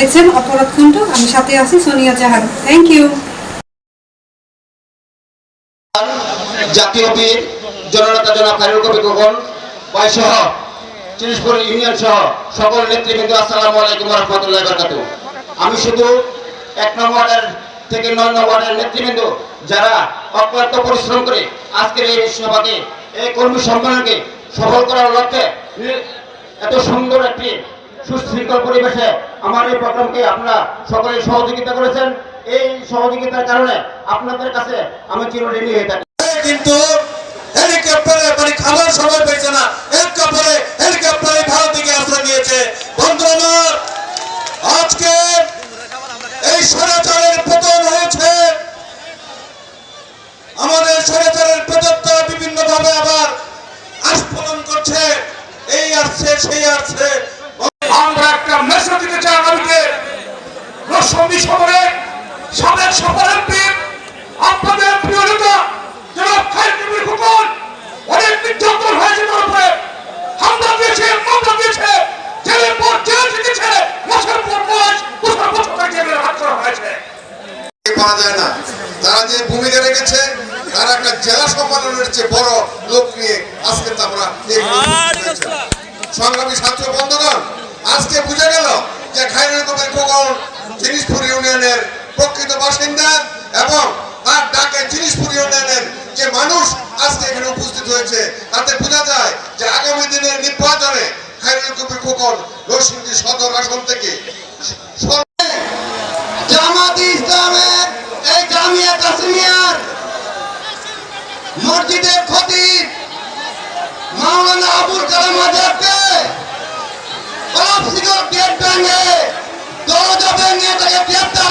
দেখছেন অপরাধ কুণ্ঠ আমি সাথে আছি, সোনিয়া জাহান। থ্যাংক ইউ জাতীয় চিনিসপুর ইউনিয়ন সহ সকল নেতৃবৃন্দ, আসসালামু আলাইকুম রহমতুল্লাহ বরকাত আমি শুধু এক নম্বরের থেকে নয় নম্বরের নেতৃবৃন্দ, যারা অক্লান্ত পরিশ্রম করে আজকের এই সভাকে, এই কর্মী সম্মেলনকে সফল করার লক্ষ্যে এত সুন্দর একটি সুশৃঙ্খল পরিবেশে আমার এই প্রোগ্রামকে আপনারা সকলে সহযোগিতা করেছেন। এই সহযোগিতার কারণে আপনাদের কাছে আমি চিরঋণী হয়ে থাকি। কিন্তু হেলিকপ্টারে মানে খাবার সময় পেয়েছে না। হেলিকপ্টারে হেলিকপ্টারে থেকে আশ্রয় নিয়েছে। বন্ধু আমার, আজকে এই স্বৈরাচারের পতন হয়েছে। আমাদের বিভিন্ন ভাবে আবার আস্ফলন করছে। এই আসছে, সেই আসছে। একটা মেসেজ দিতে চাই আগামীতে। রসমি শহরে সাবেক সফল এমপি আপনাদের প্রিয় নেতা জনাব খাইরুল হুকুম অনেক নির্যাতন হয়েছে তার উপরে হামলা দিয়েছে মামলা দিয়েছে জেলের পর জেলে থেকেছে মাসের পর মাস বছর বছর জেলের হাত করা হয়েছে। পাওয়া যায় না। তারা যে ভূমিকা রেখেছে তারা একটা জেলা সম্মেলনের চেয়ে বড় লোক নিয়ে আজকে আমরা। সংগ্রামী ছাত্র বন্ধুগণ আজকে বুঝে গেল যে কবির খোকন জিনিসপুর ইউনিয়নের প্রকৃত বাসিন্দা এবং তার ডাকে জিনিসপুর ইউনিয়নের যে মানুষ আজকে এখানে উপস্থিত হয়েছে, তাতে বোঝা যায় যে আগামী দিনের নির্বাচনে খাইরুল কবির খোকন নরসিংদী সদর আসন থেকে মসজিদের খতিব মাওলানা আবুল কালাম আজাদকে ভেঙে দরজা ভেঙে তাকে গ্রেপ্তার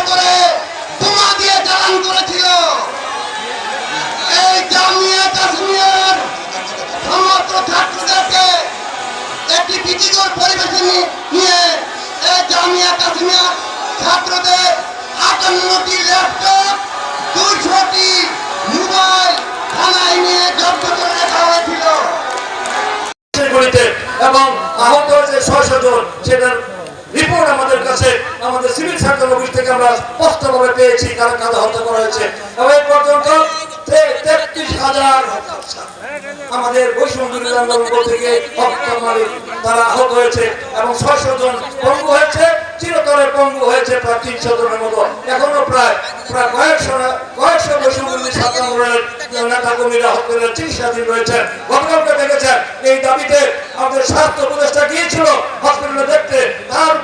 করেছিল এই জামিয়া কাশ্মীর সমস্ত ছাত্রদেরকে একটি পরিবেশে নিয়ে এই জামিয়া কাশ্মীর ছাত্রদের, আটান্নটি ল্যাপটপ দুশোটি মোবাইল থানায় নিয়ে জব্দ করে রাখা এবং আহত হয়েছে ছয়শো জন। সেটার রিপোর্ট আমাদের কাছে, আমাদের সিভিল সার্জন অফিস থেকে আমরা স্পষ্টভাবে পেয়েছি কারা কারা হত্যা করা হয়েছে। এবং এই পর্যন্ত আমাদের থেকে তারা আহত হয়েছে এবং ছয়শো জন পঙ্গু হয়েছে, চিরতরে পঙ্গু হয়েছে প্রায় তিনশো জনের মতো। এখনও প্রায় প্রায় কয়েকশো কয়েকশো বৈষম্য ছাত্র আন্দোলনের নেতা কর্মীরা হত্যা চিকিৎসাধীন রয়েছেন গতকালকে দেখেছেন, এই দাবিতে আমাদের স্বার্থ উপদেষ্টা গিয়েছিল। হসপিটালে দেখতে তার